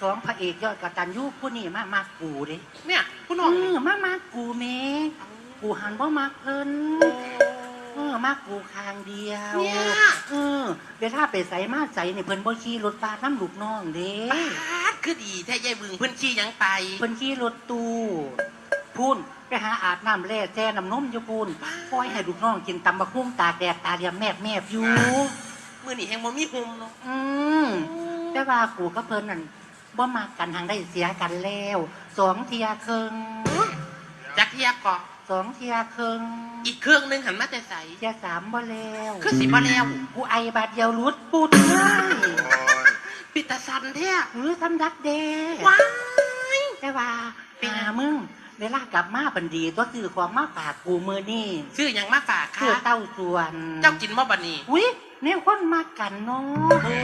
สองพระเอกยอดกตัญญูผู้นี้มามากูเด้เนี่ยผู้เอน้องนี่อมามากูแม่กูหันบ่มาเพิ่นเออมากูคางเดียวเนี่ยเออเวลาไปใส่มาใส่นี่เพิ่นบ่ขี่รถปาดน้ำลูกน้องเด้ปาดคือดีแท้ยายบึงเพิ่นขี่หยังไปเพิ่นขี่รถตู้พูนไปหาอาบน้ำแร่แซ่น้ำนมอยู่พูนปล่อยให้ลูกน้องกินตำบักหุ่งตากแดดตาเดียมแมบแมบอยู่ มื้อนี้แฮงบ่มีหุมเนาะอืมแต่ว่ากูกับเพิ่นนั่น บ่มากันทางได้เสียกันแล้วสองเทียครึ่งจักเทียบก็สองเทียครึ่งอีกเครื่องหนึงหันมาแต่ใสเทียสามบ่แล้วคือสิบ่แล้วกูไอบาดเดียวรุดปุดเลยปิตาสันแท้หรือทำดักเดว้าย แต่ว่าหามึงเวลากลับมาบันดีตัวซื้อของมาฝากกูมือนี่ชื่อหยังมาฝากเชื่อค่ะเต้าส่วน เจ้ากินบ่บัดนี้อุ้ยแนวคนมากันเนาะโอ้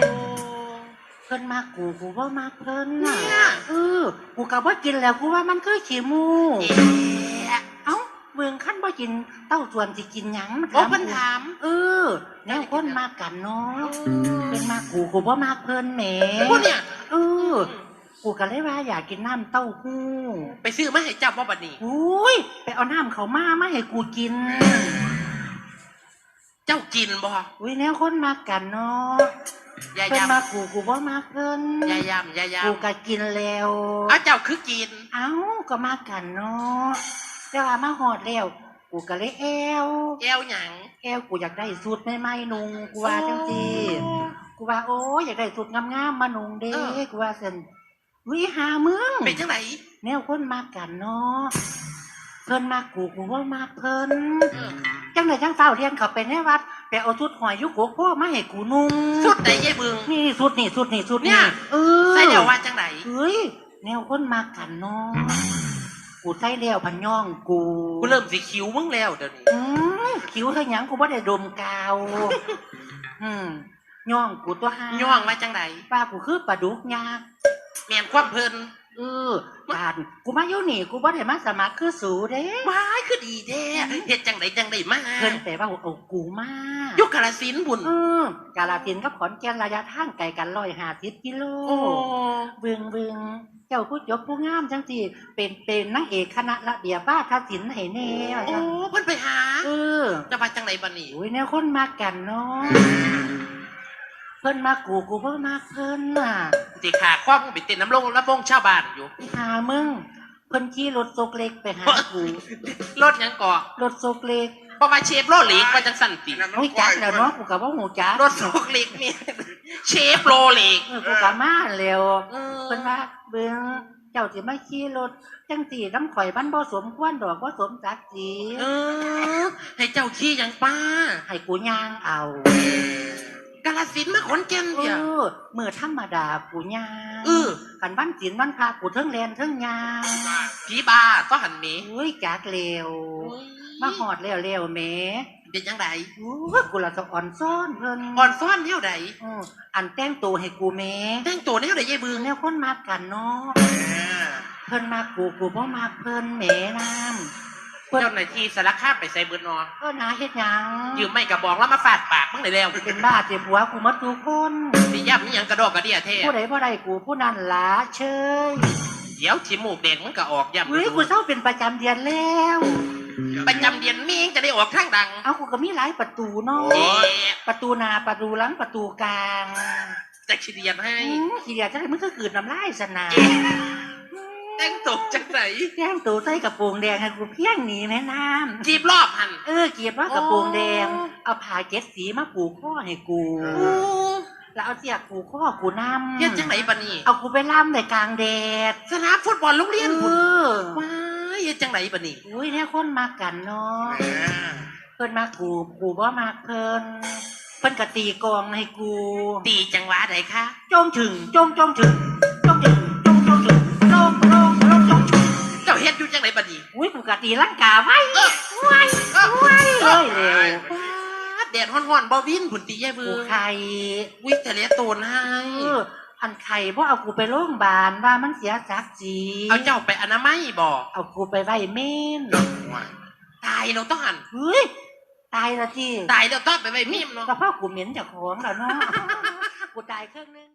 เพิ่นมากูกูว่ามาเพิ่นน่ะเนี่ย เออกูกะว่ากินแล้วกูว่ามันคือขี้มูเอ๊ะเอ้าเมืองขั้นบ่กินเต้าส่วนสิกินหยังมันโอ้ถามเพิ่นกูถามเออแนวคนมากันเนาะเป็นมากูกูว่ามาเพิ่นแหมผู้เนี่ย เออกูก็เลยว่าอยากกินน้ำเต้าหู้ไปซื้อมาให้เจ้าบ่บัดนี้ อุ้ยไปเอาน้ำเขามามาให้กูกิน เจ้ากินบ่อุ้ยแนวคนมากันเนาะ อย่าเพิ่นย้ำมากูกูว่ามาเพิ่นอย่าย้ำอย่าย้กูก็กินแล้วำเอาเจ้าคือกิน เอ้าก็มากันเนาะแต่ว่ามาหอดแล้ว กูก็เลยแอวแอวหยัง แอวกูอยากได้สูตรใหม่ๆนุงกูว่าจังซี่ กูว่าโอ้ยอยากได้สูตรงามๆมานุงเด้กูว่าซั่นวิหามึงเป็นจังไดแนวคนมากันเนาะเพิ่นมากูกูว่ามาเพิ่นเออ จังไดจังเฝ้าเรียนเขาไปในวัดไปเอาชุดหอยยุกโกโก้มาให้กูนุ่งสุดใดยายบึง นี่ชุดนี่ชุดนี่ชุดเนี่นี่ยเออใส่เดี๋ยวว่าจังไดเฮ้ยแนวคนมากันเนาะกูใส่แล้วพันย่องกูกูเริ่มสิคิวมึงแล้วเดี๋ยวนี้อืมคิ้วเธอหยังกูบ่ได้ดมกาว อืมย่องกูตัวห้าย่องว่าจังไดป้ากูคือปลาดุกยากแม่นความเพิ่น เออการกูมาอยู่นี่กูบ่ได้มาสมัครคือสูเด้ว้ายคือดีแท้เฮ็ดจังไดจังไดมาเพิ่นแต่ว่าเอากูมายุคกาลสินธุ์บุญเออกาลาตินกับขอนแก่นระยะทางไกลกันร้อยห้าสิบกิโลโอ้เบืองเบืองเจ้าผู้ยกผู้งามจังสิเป็นเป็นนางเอกคณะระเบียบบ้าทศิลป์ให้แน่โอ้เพิ่นไปหาเออจะว่าจังไดบัดนี้โอ้ยแนวคนมากันเนาะ เพิ่นมากูกูบ่มาเพิ่นน่ะสิขาความมึงไปเต้นน้ำลงน้ำวงชาวบ้านอยู่ไปหามึงเพิ่นขี่รถโซกเล็กไปหากูรถหยังก่อรถโซกเล็กเพราะว่าเชฟโรเล็กว่าจังสั่นติโอ้ยจักแล้วเนาะกูก็บ่ฮู้จักรถสุกเล็กนี่เชฟโรเล็กเออกูก็มาแล้วเออเพิ่นว่าเบิ่งเจ้าสิมาขี่รถจังสี่น้ำข่อยมันบ่สมควรดอกบ่สมศักดิ์ศรีเออ ให้เจ้าขี้หยังป้าให้กูย่างเอากา ลสินธุ์มาขอนแก่นเอเดียวอมื้อธรรมดากูย่างเออคันวันศีลวันพระกูเทิงแลนเทิงย่างผีบาก็หันเมอุ้ยจักแล้วมาหอดแล้วแล้วแหมเป็นยังไงอู้กูละสะอ่อนซ้อนเพิ่นอ่อนซ้อนเท่าใดอืออันแต่งตัวให้กูแหม่แต่งตัวแนวใดยายบึงแนวคนมากันเนาะเพิ่นมากูกูบ่มาเพิ่นแหมน้ำ เพิ่นเจ้าหน้าที่สารคามไปใส่เบิดนอเออนาเฮ็ดหยังยืมไม่กระบอกแล้วมาฟาดปากมึงได้แล้วเป็นบ้าเจ็บหัวกูหมาทุกคนสิย่ำนี่ยังกระดอกกระเดียเท่ผู้ใดบ่ได้กูผู้นั้นล่ะเชยเดี๋ยวชิมูกแดงมึงก็ออกย่ำเฮ้ยกูเศร้าเป็นประจำเดือนแล้ว ประจำเดือนมีงจะได้ออกทางดัง เอากูก็มีหลายประตูเนาะเอ๊ะประตูหน้าประตูหลังประตูกลางจะขี้เดียนให้อืมขี้เดียดจังไดมันก็คืนน้ำลายสนาเอ๊ะแต่งตัวจังไหนแย่งตัวใส่กระโปรงแดงให้กูเพียงหนีแม่น้ำจีบรอบหันเออเกียบว่ากระโปรงแดง เอาผ้าเจ็ดสีมาผูกข้อให้กูโอ้แล้วเอาเสียกผูกข้อกูนำเฮ็ดจังไหนบัดนี้เอากูไปล่ำในกลางแดดสนามฟุตบอลโรงเรียนเอพุ่นอว้ายเฮ็ดจังไหนบัดนี้อุ้ยเนี่ยคนมากันเนาะเพิ่นมากูกูบ่มาเพิ่นเพิ่นก็ตีกลองให้กู ตีจังหวะใดคะจงถึงจงจงถึง กูก็ตีลังกาไว้เออไว้เออไว้เลยเร็วว้าแดดฮ้อนๆบ่วินพุ่นตียายเบืกูอไข่วิทะเลโตนให้เอออันไข่เพราะเอากูไปโรงพยาบาลว่ามันเสียศักดิ์ศรีเอาเจ้าไปอนามัยบ่เอากูไปไว้เม่นตายแล้วต้องหันเฮ้ยตายละจีตายแล้วต้องไปไว้มีมเนาะก็เพราะกูเหม็นจากของแล้วเนาะกูตายครึ่งนึง